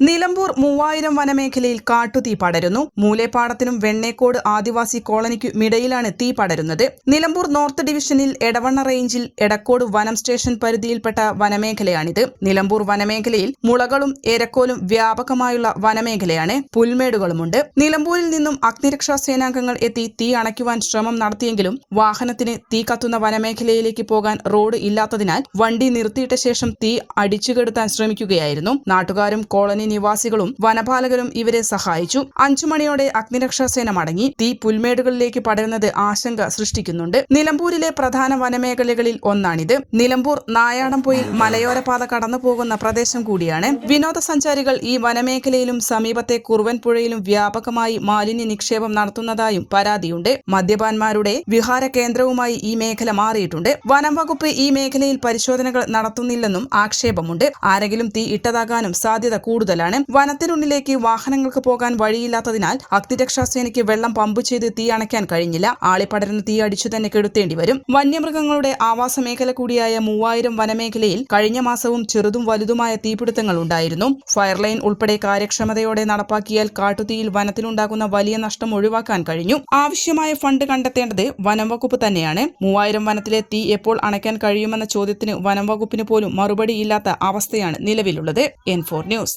Nilambur മൂവായിരം വനമേഖലയിൽ കാട്ടുതീ പടരുന്നു. മൂലേപ്പാടത്തിനും വെണ്ണേക്കോട് ആദിവാസി കോളനിക്കുമിടയിലാണ് തീ പടരുന്നത്. നിലമ്പൂർ നോർത്ത് ഡിവിഷനിൽ എടവണ്ണ റേഞ്ചിൽ എടക്കോട് വനം സ്റ്റേഷൻ പരിധിയിൽപ്പെട്ട വനമേഖലയാണിത്. നിലമ്പൂർ വനമേഖലയിൽ മുളകളും എരക്കോലും വ്യാപകമായുള്ള വനമേഖലയാണ്. പുൽമേടുകളുമുണ്ട്. നിലമ്പൂരിൽ നിന്നും അഗ്നിരക്ഷാ സേനാംഗങ്ങൾ എത്തി തീ അണയ്ക്കുവാൻ ശ്രമം നടത്തിയെങ്കിലും വാഹനത്തിന് തീ കത്തുന്ന വനമേഖലയിലേക്ക് പോകാൻ റോഡ് ഇല്ലാത്തതിനാൽ വണ്ടി നിർത്തിയിട്ട ശേഷം തീ അടിച്ചുകെടുത്താൻ ശ്രമിക്കുകയായിരുന്നു. നാട്ടുകാരും കോളനി നിവാസികളും വനപാലകരും ഇവരെ സഹായിച്ചു. അഞ്ചു മണിയോടെ അഗ്നിരക്ഷാസേന മടങ്ങി. തീ പുൽമേടുകളിലേക്ക് പടരുന്നത് ആശങ്ക സൃഷ്ടിക്കുന്നുണ്ട്. നിലമ്പൂരിലെ പ്രധാന വനമേഖലകളിൽ ഒന്നാണിത്. നിലമ്പൂർ നായാടംപൊയിൽ മലയോര പാത കടന്നു പോകുന്ന പ്രദേശം കൂടിയാണ്. വിനോദസഞ്ചാരികൾ ഈ വനമേഖലയിലും സമീപത്തെ കുറുവൻ പുഴയിലും വ്യാപകമായി മാലിന്യ നിക്ഷേപം നടത്തുന്നതായും പരാതിയുണ്ട്. മദ്യപാന്മാരുടെ വിഹാര കേന്ദ്രവുമായി ഈ മേഖല മാറിയിട്ടുണ്ട്. വനം വകുപ്പ് ഈ മേഖലയിൽ പരിശോധനകൾ നടത്തുന്നില്ലെന്നും ആക്ഷേപമുണ്ട്. ആരെങ്കിലും തീ ഇട്ടതാകാനും സാധ്യത കൂടുതലാണ്. വനത്തിനുള്ളിലേക്ക് വാഹനങ്ങൾക്ക് പോകാൻ വഴിയില്ലാത്തതിനാൽ അഗ്നിരക്ഷാസേനയ്ക്ക് വെള്ളം പമ്പ് ചെയ്ത് തീ അണയ്ക്കാൻ കഴിഞ്ഞില്ല. ആളിപ്പടരുന്ന തീ അടിച്ചു തന്നെ കെടുത്തേണ്ടി വരും. വന്യമൃഗങ്ങളുടെ ആവാസ മേഖല കൂടിയായ മൂവായിരം വനമേഖലയിൽ കഴിഞ്ഞ മാസവും ചെറുതും വലുതുമായ തീപിടുത്തങ്ങൾ ഉണ്ടായിരുന്നു. ഫയർലൈൻ ഉൾപ്പെടെ കാര്യക്ഷമതയോടെ നടപ്പാക്കിയാൽ കാട്ടുതീയിൽ വനത്തിലുണ്ടാകുന്ന വലിയ നഷ്ടം ഒഴിവാക്കാൻ കഴിഞ്ഞു. ആവശ്യമായ ഫണ്ട് കണ്ടെത്തേണ്ടത് വനം വകുപ്പ് തന്നെയാണ്. മൂവായിരം വനത്തിലെ തീ എപ്പോൾ അണയ്ക്കാൻ കഴിയുമെന്ന ചോദ്യത്തിന് വനം വകുപ്പിന് പോലും മറുപടിയില്ലാത്ത അവസ്ഥയാണ് നിലവിലുള്ളത്. N four news